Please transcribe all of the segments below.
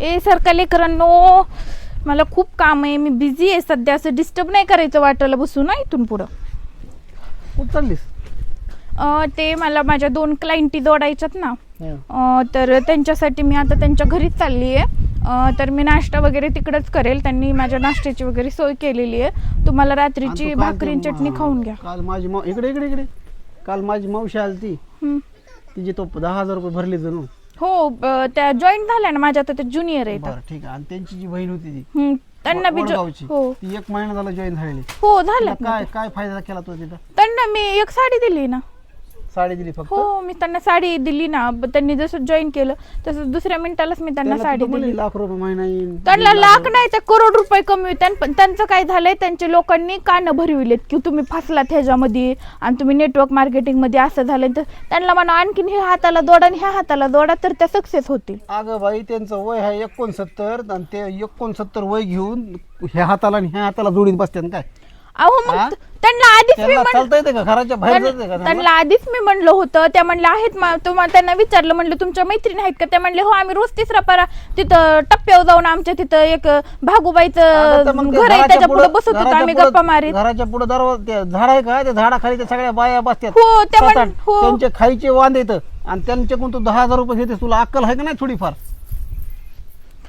ए सारखा लेकरांनो मला खूप काम आहे मी बिझी आहे सध्या असं डिस्टर्ब नाही करायचं वाटायला बसू ना इथून पुढं. कुठं चाललीस? अं, ते मला माझ्या दोन क्लायंटी जोडायच्यात ना. अं, तर त्यांच्यासाठी मी आता त्यांच्या घरीच चालली आहे. अं, तर मी नाश्ता वगैरे तिकडंच करेल त्यांनी माझ्या नाश्त्याची वगैरे सोय केलेली आहे. तुम्हाला आणि रात्रीची काल भाकरी ते चटणी खाऊन घ्या. काल माझी माव इकडे इकडे इकडे. काल माझी मावशी आली ती हं. तिची तो दहा हजार रुपये भरले जणू. हो त्या जॉईन झाल्या ना माझ्या आता ते ज्युनियर आहेत. बरं ठीक आहे. आणि त्यांची जी बहीण होती ती? त्यांना बी jo- वडगावची. हो. ती एक महिना झाला जॉईन झालेली. हो तिला झालं काय काय फायदा केला तो तिथं? त्यांना मी एक साडी दिली ना. साडी दिली फक्त? हो मी त्यांना साडी दिली ना ब- त्यांनी जसं जॉईन केलं तसं दुसऱ्या मिनिटालाच मी त्यांना साडी कुठं दिली. लाख रुपये महिना त्यांना लाख नाही त्या करोड रुपये कमी होते. पण त्यांचं काय झालंय त्यांच्या लोकांनी कानं भरविलेत की तुम्ही फसलात ह्याच्यामध्ये आणि तुम्ही नेटवर्क मार्केटिंगमध्ये असं झालं तर त्यांना म्हणा आणखीन हे हाताला दोडा आणि ह्या हाताला दोडा तर त्या सक्सेस होतील. अगं बाई त्यांचं वय आहे एकोणसत्तर आणि ते एकोणसत्तर वय घेऊन ह्या हाताला आणि ह्या हाताला जोडीत बसतात काय? अहो हा? मग त्यांना आधीच मी त्यांना म्हण- चालता येते का घराच्या बाहेर जाते का त्यांना त्यांना? त्यांना आधीच मी म्हणलं होतं त्या म्हणल्या आहेत मा- त्यांना विचारलं म्हणलं तुमच्या मैत्रिणी आहेत का त्या म्हणले हो आम्ही रोज तिसरा पारा तिथं टप्प्यावर जाऊन आमच्या तिथं एक अगं भागूबाईचं तर मग ते घर आहे घराच्या त्याच्या पुढे पुढं- बसत होतो घराच्या आम्ही पुढं- गप्पा मारीत घराच्या पुढे दरवाजा ते झाड आहे का त्या झाडाखाली त्या सगळ्या बाया बसतात हो, त्या. हो. त्यांचे खायचे वांद येतं आणि त्यांच्याकडून तू दहा हजार रुपये घेतेस तुला अक्कल आहे का नाही थोडीफार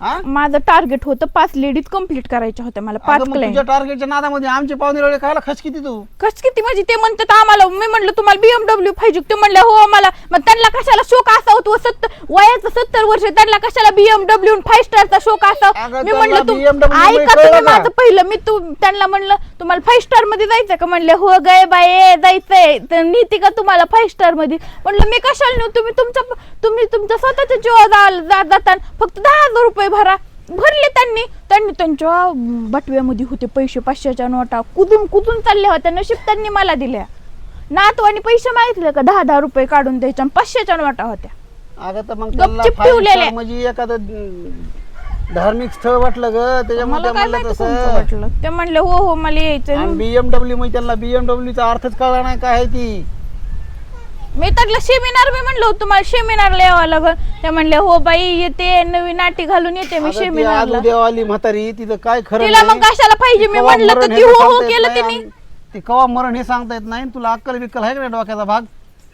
हा? माझं टार्गेट होतं पाच लेडीज कंप्लीट करायच्या होत्या मला पाच अगं मग क्लायंट तुझ्या टार्गेटच्या नादामध्ये आमचे पाहुणे खायला खच किती तू. कस किती म्हणजे ते म्हणतात आम्हाला मी म्हणलं तुम्हाला बीएमडब्ल्यू पाहिजे ते म्हणले हो मला मग त्यांना कशाला शोक असा होतो सत्तर वयाचं सत्तर वर्ष त्यांना कशाला बीएमडब्ल्यू फाईव्ह स्टारचा शोक असा अगं, मी म्हणलं त्यांना तुम BMW मुळे ऐका कळलं तुम्ही का? माझं पहिलं मी तू त्यांना म्हणलं तुम्हाला फाईव्ह स्टारमध्ये जायचं का? म्हणले हो गय बाय जायचंय. तर नीती का तुम्हाला फाईव्ह स्टारमध्ये? म्हणलं मी कशाला नेऊ? तुम्ही तुमच्या तुम्ही तुमच्या स्वतःच्या जीवा जाता फक्त दहा हजार रुपये भरा. भरले त्यांनी. त्यांनी त्यांच्या बटव्यामध्ये होते पैसे पाचशेच्या नोटा. कुदून कुदून चालल्या होत्या नशीब त्यांनी मला दिल्या. नातवानी पैसे मागितले का? दहा दहा रुपये काढून द्यायच्या आणि पाचशेच्या नोटा होत्या. अगं तर मग गपचीप त्यांना five ठेवलेले. star म्हणजे एखादं धार्मिक स्थळ वाटलं ग त्याच्यामुळे मला ते काय म्हणलं माहिती कोणतं तसं वाटलं. ते म्हणले हो हो मला यायचं बीएमडब्ल्यू म्हणजे त्यांना बीएमडब्ल्यू चा अर्थच कळला नाही काय आहे ती? मी त्यातलं सेमिनार मी म्हणलं होतं. मला सेमिनारला यावं लागल. ते म्हणले हो बाई येते. नवीन नाटी घालून येते मी अगं ती सेमिनारला आलू देवाली म्हातारी तिथं काय खरं तिला नाही. मग कशाला पाहिजे? मी कवा म्हणलं मरण तर हे ती हो सांगता हो येत केलं नाही तिने. आणि ते कवा मरण हे सांगता येत नाही तुला अक्कल बिक्कल आहे का नाही डोक्याचा भाग?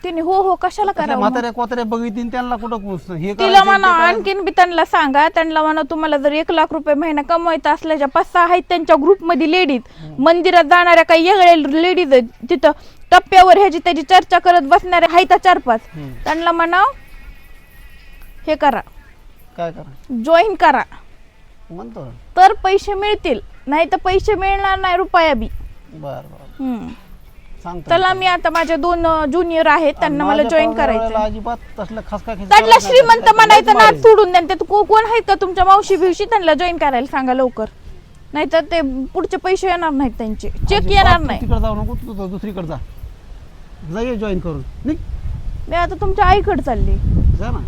तिने हो हो कशाला करावं मग? म्हाताऱ्या कोताऱ्या बघितीन त्यांना कुठं कुस- हे तिला करायचं, म्हणा. आणखीन बी त्यांना सांगा. त्यांना म्हणा तुम्हाला जर एक लाख रुपये महिना कमवायचा असल्याच्या पाच सहा आहेत त्यांच्या ग्रुपमध्ये लेडीज मंदिरात जाणाऱ्या काही वेगळ्या लेडीज आहेत तिथं टप्प्यावर ह्याची त्याची चर्चा करत बसणाऱ्या आहेत चार पाच हम्म. त्यांना म्हणा हे करा. काय करा? जॉईन करा. म्हणतो ना. तर पैसे मिळतील नाही तर पैसे मिळणार नाही रुपया बी. बर बर. हम्म. सांगतो चला मी आता माझे दोन ज्युनियर आहेत त्यांना मला माझ्या जॉईन करायचं अजिबात तसलं. श्रीमंत म्हणायचं भारी. सोडून द्या. त्यात को- कोण आहेत का तुमच्या मावशी बिवशी? त्यांना जॉईन करायला सांगा लवकर. नाहीतर ते पुढचे पैसे येणार नाहीत त्यांचे. चेक येणार नाही. तिकडे जाऊ नको तू तू दुसरीकडे जा. जा जॉईन करून. निघ. मी आता तुमच्या आईकडे चालली. जा ना.